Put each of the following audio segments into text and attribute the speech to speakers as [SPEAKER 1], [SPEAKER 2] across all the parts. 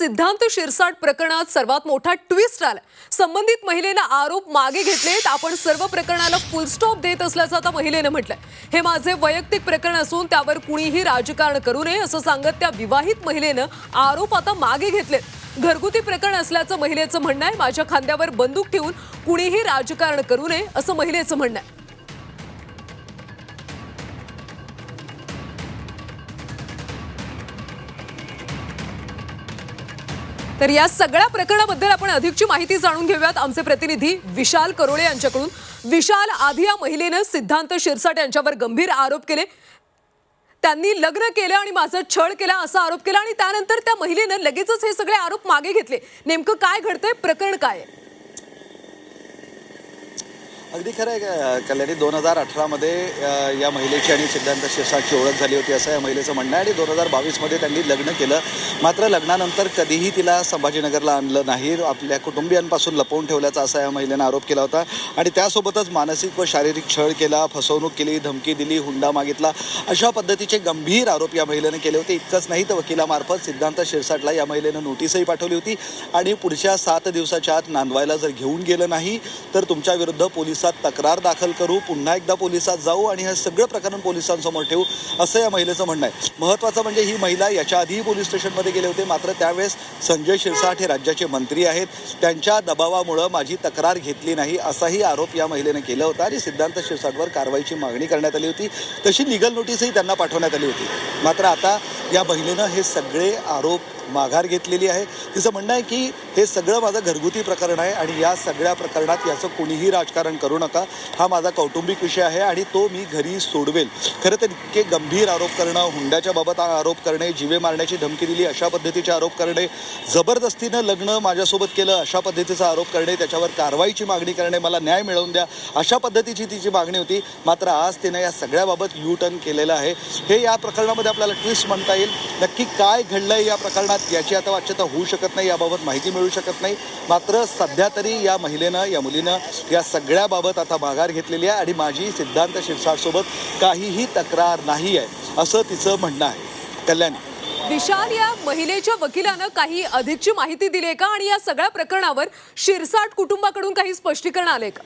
[SPEAKER 1] सिद्धांत शिरसाट प्रकरणात सर्वात मोठा ट्विस्ट आला संबंधित महिलेनं आरोप मागे घेतलेत. आपण सर्व प्रकरणाला फुलस्टॉप देत असल्याचं आता महिलेनं म्हटलंय. हे माझे वैयक्तिक प्रकरण असून त्यावर कुणीही राजकारण करू नये असं सांगत त्या विवाहित महिलेनं आरोप आता मागे घेतलेत. घरगुती प्रकरण असल्याचं महिलेचं म्हणणं आहे. माझ्या खांद्यावर बंदूक ठेवून कुणीही राजकारण करू नये असं महिलेचं म्हणणं आहे. तर या सगळ्या प्रकरणाबद्दल आपण अधिकची माहिती जाणून घेऊयात. आमचे प्रतिनिधी विशाल करोळे यांच्याकडून. विशाल आधी या महिलेनं सिद्धांत शिरसाट यांच्यावर गंभीर आरोप केले. त्यांनी लग्न केलं आणि माझं छळ केला असा आरोप केला आणि त्यानंतर त्या महिलेनं लगेचच हे सगळे आरोप मागे घेतले. नेमकं काय घडतंय? प्रकरण काय आहे?
[SPEAKER 2] अगदी खरं आहे का- कल्याणी. दोन हजार अठरामध्ये या महिलेची आणि सिद्धांत शिरसाटची ओळख झाली होती असं या महिलेचं म्हणणं आहे. आणि दोन हजार बावीसमध्ये त्यांनी लग्न केलं. मात्र लग्नानंतर कधीही तिला संभाजीनगरला आणलं नाही. आपल्या कुटुंबियांपासून लपवून ठेवल्याचा असा या महिलेनं आरोप केला होता. आणि त्यासोबतच मानसिक व शारीरिक छळ केला फसवणूक केली धमकी दिली हुंडा मागितला. अशा पद्धतीचे गंभीर आरोप या महिलेनं केले होते. इतकंच नाही तर वकिलामार्फत सिद्धांत शिरसाटला या महिलेनं नोटीसही पाठवली होती. आणि पुढच्या सात दिवसाच्या आत नांदवायला जर घेऊन गेलं नाही तर तुमच्या विरुद्ध पोलिसात तक्रार दाखल करू पुन्हा एकदा पोलिसात जाऊ आणि हे सगळं प्रकरण पोलिसांसमोर ठेवू असं या महिलेचं म्हणणं आहे. महत्त्वाचं म्हणजे ही महिला याच्या आधीही पोलीस स्टेशनमध्ये गेले होते मात्र त्यावेळेस संजय शिरसाट हे राज्याचे मंत्री आहेत. त्यांच्या दबावामुळं माझी तक्रार घेतली नाही असाही आरोप या महिलेनं केला होता आणि सिद्धांत शिरसाटवर कारवाईची मागणी करण्यात आली होती. तशी लिगल नोटीसही त्यांना पाठवण्यात आली होती. मात्र आता या महिलेनं हे सगळे आरोप माघार घेतलेली आहे. तिचं म्हणणं आहे की हे सगळं माझं घरगुती प्रकरण आहे आणि या सगळ्या प्रकरणात याचं कोणीही राजकारण करू नका. हा माझा कौटुंबिक विषय आहे आणि तो मी घरी सोडवेल. खरं तर इतके गंभीर आरोप करणं हुंड्याच्या बाबत आरोप करणे जिवे मारण्याची धमकी दिली अशा पद्धतीचे आरोप करणे जबरदस्तीनं लग्न माझ्यासोबत केलं अशा पद्धतीचा आरोप करणे त्याच्यावर कारवाईची मागणी करणे मला न्याय मिळवून द्या अशा पद्धतीची तिची मागणी होती. मात्र आज तिनं या सगळ्याबाबत यू टर्न केलेलं आहे. हे या प्रकरणामध्ये आपल्याला ट्विस्ट म्हणता येईल. नक्की काय घडलं आहे या प्रकरणात? याची आता वाच्यता होऊ शकत नाही याबाबत माहिती मिळू शकत नाही. मात्र सध्या तरी या महिलेनं या मुलीनं या सगळ्याबाबत आता माघार घेतलेली आहे आणि माझी सिद्धांत शिरसाटसोबत काहीही तक्रार नाही आहे असं तिचं म्हणणं आहे. कल्याणी.
[SPEAKER 1] विशाल या महिलेच्या वकिलानं काही अधिकची माहिती दिली आहे का? आणि या सगळ्या प्रकरणावर शिरसाट कुटुंबाकडून काही स्पष्टीकरण आले का?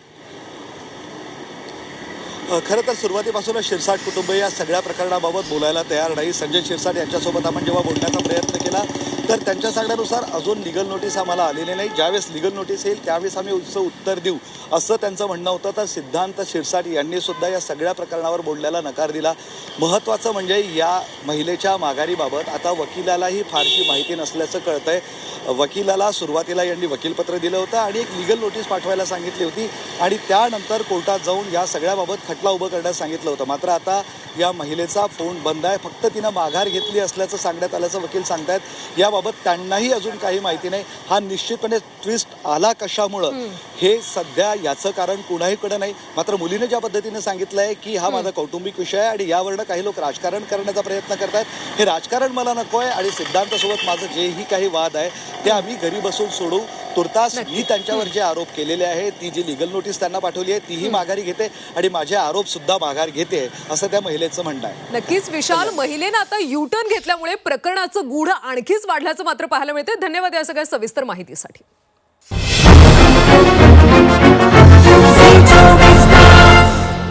[SPEAKER 2] खरं तर सुरुवातीपासूनच शिरसाट कुटुंब या सगळ्या प्रकरणाबाबत बोलायला तयार नाही. संजय शिरसाट यांच्यासोबत आपण जेव्हा बोलण्याचा प्रयत्न केला तर त्यांच्या सांगण्यानुसार अजून लिगल नोटीस आम्हाला आलेली नाही. ज्यावेळेस लिगल नोटीस येईल त्यावेळेस आम्ही उच्च उत्तर देऊ असं त्यांचं म्हणणं होतं. तर सिद्धांत शिरसाट यांनी सुद्धा या सगळ्या प्रकरणावर बोलण्याला नकार दिला. महत्त्वाचं म्हणजे या महिलेच्या माघारीबाबत आता वकिलालाही फारशी माहिती नसल्याचं कळतंय. वकिलाला सुरुवातीला यांनी वकीलपत्र दिलं होतं आणि एक लिगल नोटीस पाठवायला सांगितली होती. आणि त्यानंतर कोर्टात जाऊन या सगळ्याबाबत खटला उभं करण्यास सांगितलं होतं. मात्र आता या महिलेचा फोन बंद आहे. फक्त तिनं माघार घेतली असल्याचं सांगण्यात आल्याचं वकील सांगतायत. याबाबत त्यांनाही अजून काही माहिती नाही. हा निश्चितपणे ट्विस्ट आला कशामुळं? हे सध्या याचं कारण कुणाहीकडे नाही. मात्र मुलीने ज्या पद्धतीने सांगितलं आहे की हा माझा कौटुंबिक विषय आहे आणि यावरनं काही लोक राजकारण करण्याचा प्रयत्न करतायत. हे राजकारण मला नको आहे आणि सिद्धांतासोबत माझं जेही काही वाद आहे ते आम्ही घरी बसून सोडू. तुर्तास मी त्यांच्यावर जे आरोप केलेले आहे ती जी लिगल नोटीस त्यांना पाठवली आहे तीही माघारी घेते आणि माझे आरोप सुद्धा माघार घेते असं त्या महिलेचं म्हणणं आहे.
[SPEAKER 1] नक्कीच विशाल महिलेनं आता युटर्न घेतल्यामुळे प्रकरणाचं गुढ आणखीच वाढल्याचं मात्र पाहायला मिळते धन्यवाद या सगळ्या सविस्तर माहितीसाठी.